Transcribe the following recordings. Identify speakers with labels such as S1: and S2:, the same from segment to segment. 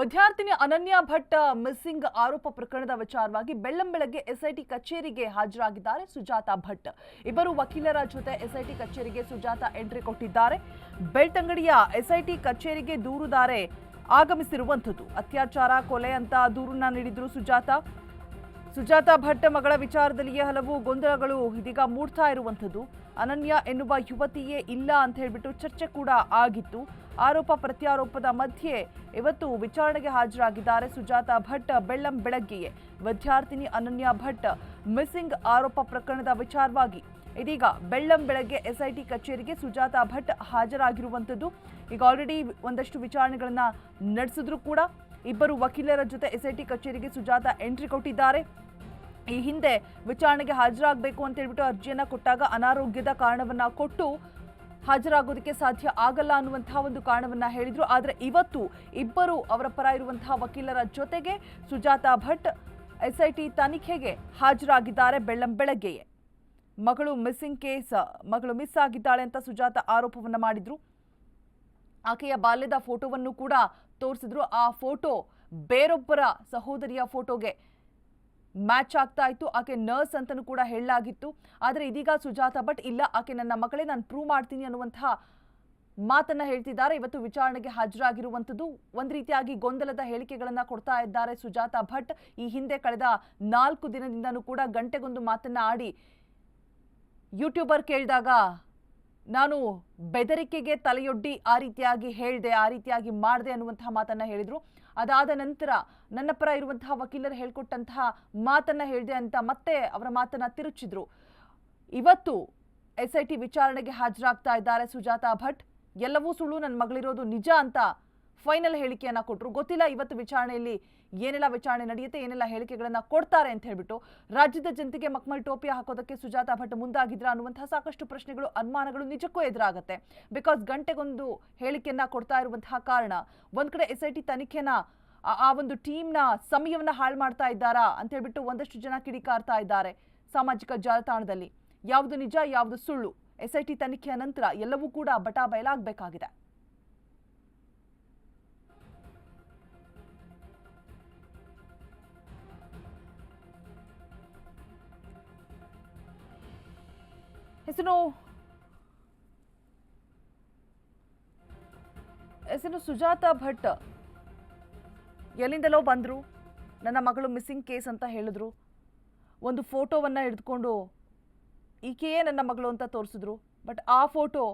S1: ವಿದ್ಯಾರ್ಥಿನಿ ಅನನ್ಯ ಭಟ್ ಮಿಸ್ಸಿಂಗ್ ಆರೋಪ ಪ್ರಕರಣದ ವಿಚಾರವಾಗಿ ಬೆಳ್ಳಂಬೆಳಗ್ಗೆ ಎಸ್ಐಟಿ ಕಚೇರಿಗೆ ಹಾಜರಾಗಿದ್ದಾರೆ ಸುಜಾತ ಭಟ್. ಇಬ್ಬರು ವಕೀಲರ ಜೊತೆ ಎಸ್ಐಟಿ ಕಚೇರಿಗೆ ಸುಜಾತ ಎಂಟ್ರಿ ಕೊಟ್ಟಿದ್ದಾರೆ. ಬೆಳ್ತಂಗಡಿಯ ಎಸ್ಐಟಿ ಕಚೇರಿಗೆ ದೂರುದಾರೆ ಆಗಮಿಸಿರುವಂಥದ್ದು. ಅತ್ಯಾಚಾರ, ಕೊಲೆ ಅಂತ ದೂರನ್ನ ನೀಡಿದ್ರು ಸುಜಾತ. ಸುಜಾತ ಭಟ್ ಮಗಳ ವಿಚಾರದಲ್ಲಿಯೇ ಹಲವು ಗೊಂದಲಗಳು ಇದೀಗ ಮೂಡ್ತಾ ಇರುವಂಥದ್ದು, ಅನನ್ಯ ಎನ್ನುವ ಯುವತಿಯೇ ಇಲ್ಲ ಅಂತ ಹೇಳಿಬಿಟ್ಟು ಚರ್ಚೆ ಕೂಡ ಆಗಿತ್ತು. ಆರೋಪ ಪ್ರತ್ಯಾರೋಪದ ಮಧ್ಯೆ ಇವತ್ತು ವಿಚಾರಣೆಗೆ ಹಾಜರಾಗಿದ್ದಾರೆ ಸುಜಾತ ಭಟ್ ಬೆಳ್ಳಂ ಬೆಳಗ್ಗೆಯೇ. ವಿದ್ಯಾರ್ಥಿನಿ ಅನನ್ಯ ಭಟ್ ಮಿಸ್ಸಿಂಗ್ ಆರೋಪ ಪ್ರಕರಣದ ವಿಚಾರವಾಗಿ. ಇದೀಗ ಬೆಳ್ಳಂ ಬೆಳಗ್ಗೆ ಎಸ್ಐಟಿ ಕಚೇರಿಗೆ ಸುಜಾತ ಭಟ್ ಹಾಜರಾಗಿರುವಂಥದ್ದು. ಈಗ ಆಲ್ರೆಡಿ ಒಂದಷ್ಟು ವಿಚಾರಣೆಗಳನ್ನು ನಡೆಸಿದ್ರು ಕೂಡ. ಇಬ್ಬರು ವಕೀಲರ ಜೊತೆ ಎಸ್ಐಟಿ ಕಚೇರಿಗೆ ಸುಜಾತ ಎಂಟ್ರಿ ಕೊಟ್ಟಿದ್ದಾರೆ. ಈ ಹಿಂದೆ ವಿಚಾರಣೆಗೆ ಹಾಜರಾಗಬೇಕು ಅಂತ ಹೇಳ್ಬಿಟ್ಟು ಅರ್ಜಿಯನ್ನ ಕೊಟ್ಟಾಗ ಅನಾರೋಗ್ಯದ ಕಾರಣವನ್ನ ಕೊಟ್ಟು ಹಾಜರಾಗೋದಕ್ಕೆ ಸಾಧ್ಯ ಆಗಲ್ಲ ಅನ್ನುವಂತಹ ಒಂದು ಕಾರಣವನ್ನ ಹೇಳಿದ್ರು. ಆದರೆ ಇವತ್ತು ಇಬ್ಬರು ಅವರ ಪರ ಇರುವಂತಹ ವಕೀಲರ ಜೊತೆಗೆ ಸುಜಾತಾ ಭಟ್ ಎಸ್ಐಟಿ ತನಿಖೆಗೆ ಹಾಜರಾಗಿದ್ದಾರೆ ಬೆಳ್ಳಂ ಬೆಳಗ್ಗೆಯೇ ಮಗಳು ಮಿಸ್ಸಿಂಗ್ ಕೇಸ್, ಮಗಳು ಮಿಸ್ ಆಗಿದ್ದಾಳೆ ಅಂತ ಸುಜಾತ ಆರೋಪವನ್ನ ಮಾಡಿದ್ರು. ಆಕೆಯ ಬಾಲ್ಯದ ಫೋಟೋವನ್ನು ಕೂಡ ತೋರಿಸಿದ್ರು. ಆ ಫೋಟೋ ಬೇರೊಬ್ಬರ ಸಹೋದರಿಯ ಫೋಟೋಗೆ ಮ್ಯಾಚ್ ಆಗ್ತಾ ಇತ್ತು. ಆಕೆ ನರ್ಸ್ ಅಂತಲೂ ಕೂಡ ಹೇಳಲಾಗಿತ್ತು. ಆದರೆ ಇದೀಗ ಸುಜಾತ ಭಟ್ ಇಲ್ಲ, ಆಕೆ ನನ್ನ ಮಗಳೇ, ನಾನು ಪ್ರೂವ್ ಮಾಡ್ತೀನಿ ಅನ್ನುವಂತಹ ಮಾತನ್ನ ಹೇಳ್ತಿದ್ದಾರೆ. ಇವತ್ತು ವಿಚಾರಣೆಗೆ ಹಾಜರಾಗಿರುವಂಥದ್ದು ಒಂದು ರೀತಿಯಾಗಿ ಗೊಂದಲದ ಹೇಳಿಕೆಗಳನ್ನು ಕೊಡ್ತಾ ಇದ್ದಾರೆ ಸುಜಾತ. ಭಟ್ ಈ ಹಿಂದೆ ಕಳೆದ ನಾಲ್ಕು ದಿನದಿಂದನೂ ಕೂಡ ಗಂಟೆಗೊಂದು ಮಾತನ್ನ ಆಡಿ ಯೂಟ್ಯೂಬರ್ ಕೇಳಿದಾಗ ನಾನು ಬೆದರಿಕೆಗೆ ತಲೆಯೊಡ್ಡಿ ಆ ರೀತಿಯಾಗಿ ಹೇಳಿದೆ, ಆ ರೀತಿಯಾಗಿ ಮಾಡಿದೆ ಅನ್ನುವಂತಹ ಮಾತನ್ನ ಹೇಳಿದ್ರು. ಅದಾದ ನಂತರ ನನ್ನ ಪರ ಇರುವಂತಹ ವಕೀಲರು ಹೇಳ್ಕೊಟ್ಟಂತಹ ಮಾತನ್ನ ಹೇಳಿದೆ ಅಂತ ಮತ್ತೆ ಅವರ ಮಾತನ್ನ ತಿರುಚಿದ್ರು. ಇವತ್ತು ಎಸ್ ಐ ಟಿ ವಿಚಾರಣೆಗೆ ಹಾಜರಾಗ್ತಾ ಇದ್ದಾರೆ ಸುಜಾತಾ ಭಟ್. ಎಲ್ಲವೂ ಸುಳ್ಳು ನನ್ನ ಮಗಳಿರೋದು ನಿಜ ಅಂತ ಫೈನಲ್ ಹೇಳಿಕೆಯನ್ನ ಕೊಟ್ಟರು ಗೊತ್ತಿಲ್ಲ ಇವತ್ತು ವಿಚಾರಣೆಯಲ್ಲಿ ಏನೆಲ್ಲ ವಿಚಾರಣೆ ನಡೆಯುತ್ತೆ, ಏನೆಲ್ಲ ಹೇಳಿಕೆಗಳನ್ನ ಕೊಡ್ತಾರೆ ಅಂತ ಹೇಳ್ಬಿಟ್ಟು ರಾಜ್ಯದ ಜನತೆಗೆ ಮಕ್ಮಲ್ ಟೋಪಿ ಹಾಕೋದಕ್ಕೆ ಸುಜಾತಾ ಭಟ್ ಮುಂದಾಗಿದ್ರ ಅನ್ನುವಂತಹ ಸಾಕಷ್ಟು ಪ್ರಶ್ನೆಗಳು, ಅನುಮಾನಗಳು ನಿಜಕ್ಕೂ ಎದುರಾಗುತ್ತೆ. ಬಿಕಾಸ್ ಗಂಟೆಗೊಂದು ಹೇಳಿಕೆಯನ್ನ ಕೊಡ್ತಾ ಇರುವಂತಹ ಕಾರಣ ಒಂದ್ ಕಡೆ ಎಸ್ ಐ ಟಿ ತನಿಖೆನ, ಆ- ಒಂದು ಟೀಮ್ನ ಸಮಯವನ್ನ ಹಾಳು ಮಾಡ್ತಾ ಇದ್ದಾರಾ ಅಂತ ಹೇಳ್ಬಿಟ್ಟು ಒಂದಷ್ಟು ಜನ ಕಿಡಿಕಾರ್ತಾ ಇದ್ದಾರೆ ಸಾಮಾಜಿಕ ಜಾಲತಾಣದಲ್ಲಿ. ಯಾವುದು ನಿಜ, ಯಾವುದು ಸುಳ್ಳು? ಎಸ್ ಐ ಟಿ ತನಿಖೆಯ ನಂತರ ಎಲ್ಲವೂ ಕೂಡ ಬಟಾ ಬಯಲಾಗಬೇಕಾಗಿದೆ ಹೆಸರು ಸುಜಾತ ಭಟ್ ಎಲ್ಲಿಂದಲೋ ಬಂದರು? ನನ್ನ ಮಗಳು ಮಿಸ್ಸಿಂಗ್ ಕೇಸ್ ಅಂತ ಹೇಳಿದ್ರು. ಒಂದು ಫೋಟೋವನ್ನು ಹಿಡಿದುಕೊಂಡು ಈಕೆಯೇ ನನ್ನ ಮಗಳು ಅಂತ ತೋರಿಸಿದ್ರು. ಬಟ್ ಆ ಫೋಟೋ,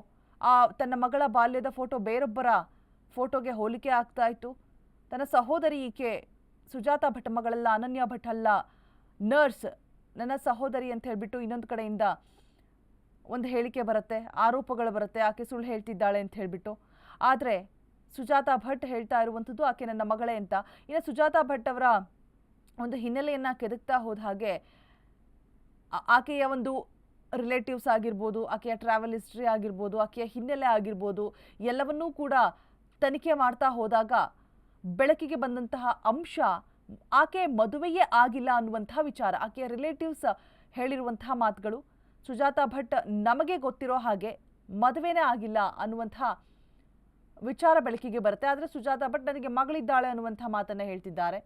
S1: ಆ ತನ್ನ ಮಗಳ ಬಾಲ್ಯದ ಫೋಟೋ ಬೇರೊಬ್ಬರ ಫೋಟೋಗೆ ಹೋಲಿಕೆ ಆಗ್ತಾ ಇತ್ತು. ತನ್ನ ಸಹೋದರಿ ಈಕೆ ಸುಜಾತ ಭಟ್ ಮಗಳಲ್ಲ, ಅನನ್ಯ ಭಟ್ ಅಲ್ಲ ನರ್ಸ್ ನನ್ನ ಸಹೋದರಿ ಅಂತ ಹೇಳಿಬಿಟ್ಟು ಇನ್ನೊಂದು ಕಡೆಯಿಂದ ಒಂದು ಹೇಳಿಕೆ ಬರುತ್ತೆ, ಆರೋಪಗಳು ಬರುತ್ತೆ, ಆಕೆ ಸುಳ್ಳು ಹೇಳ್ತಿದ್ದಾಳೆ ಅಂತ ಹೇಳಿಬಿಟ್ಟು. ಆದರೆ ಸುಜಾತಾ ಭಟ್ ಹೇಳ್ತಾ ಇರುವಂಥದ್ದು ಆಕೆ ನನ್ನ ಮಗಳೇ ಅಂತ. ಇನ್ನು ಸುಜಾತಾ ಭಟ್ ಅವರ ಒಂದು ಹಿನ್ನೆಲೆಯನ್ನು ಕೆದಕ್ತಾ ಹೋದ ಹಾಗೆ ಆಕೆಯ ಒಂದು ರಿಲೇಟಿವ್ಸ್ ಆಗಿರ್ಬೋದು, ಆಕೆಯ ಟ್ರಾವೆಲ್ ಹಿಸ್ಟ್ರಿ ಆಗಿರ್ಬೋದು, ಆಕೆಯ ಹಿನ್ನೆಲೆ ಆಗಿರ್ಬೋದು, ಎಲ್ಲವನ್ನೂ ಕೂಡ ತನಿಖೆ ಮಾಡ್ತಾ ಹೋದಾಗ ಬೆಳಕಿಗೆ ಬಂದಂತಹ ಅಂಶ ಆಕೆ ಮದುವೆಯೇ ಆಗಿಲ್ಲ ಅನ್ನುವಂಥ ವಿಚಾರ, ಆಕೆಯ ರಿಲೇಟಿವ್ಸ್ ಹೇಳಿರುವಂತಹ ಮಾತುಗಳು. ಸುಜಾತ ಭಟ್ ನಮಗೆ ಗೊತ್ತಿರೋ ಹಾಗೆ ಮದುವೆನೇ ಆಗಿಲ್ಲ ಅನ್ನುವಂಥ ವಿಚಾರ ಬೆಳಕಿಗೆ ಬರುತ್ತೆ. ಆದರೆ ಸುಜಾತ ಭಟ್ ನನಗೆ ಮಗಳಿದ್ದಾಳೆ ಅನ್ನುವಂಥ ಮಾತನ್ನು ಹೇಳ್ತಿದ್ದಾರೆ.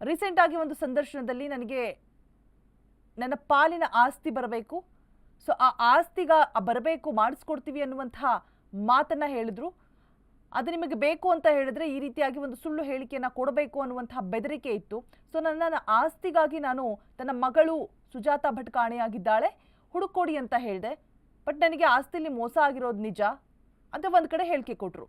S1: ರೀಸೆಂಟ್ ಆಗಿ ಒಂದು ಸಂದರ್ಶನದಲ್ಲಿ ನನಗೆ ನನ್ನ ಪಾಲಿನ ಆಸ್ತಿ ಬರಬೇಕು. ಸೊ ಆ ಆಸ್ತಿಗ ಬರಬೇಕು, ಮಾಡಿಸ್ಕೊಡ್ತೀವಿ ಅನ್ನುವಂಥ ಮಾತನ್ನು ಹೇಳಿದ್ರು. ಅದು ನಿಮಗೆ ಬೇಕು ಅಂತ ಹೇಳಿದ್ರೆ ಈ ರೀತಿಯಾಗಿ ಒಂದು ಸುಳ್ಳು ಹೇಳಿಕೆಯನ್ನು ಕೊಡಬೇಕು ಅನ್ನುವಂಥ ಬೆದರಿಕೆ ಇತ್ತು. ಸೊ ನನ್ನ ಆಸ್ತಿಗಾಗಿ ನಾನು ತನ್ನ ಮಗಳು ಸುಜಾತ ಭಟ್ ಕಾಣೆಯಾಗಿದ್ದಾಳೆ ಹುಡುಕೊಡಿ ಅಂತ ಹೇಳಿದೆ. ಬಟ್ ನನಗೆ ಆಸ್ತಿಲಿ ಮೋಸ ಆಗಿರೋದು ನಿಜ ಅಂತ ಒಂದು ಕಡೆ ಹೇಳಿಕೆ ಕೊಟ್ಟರು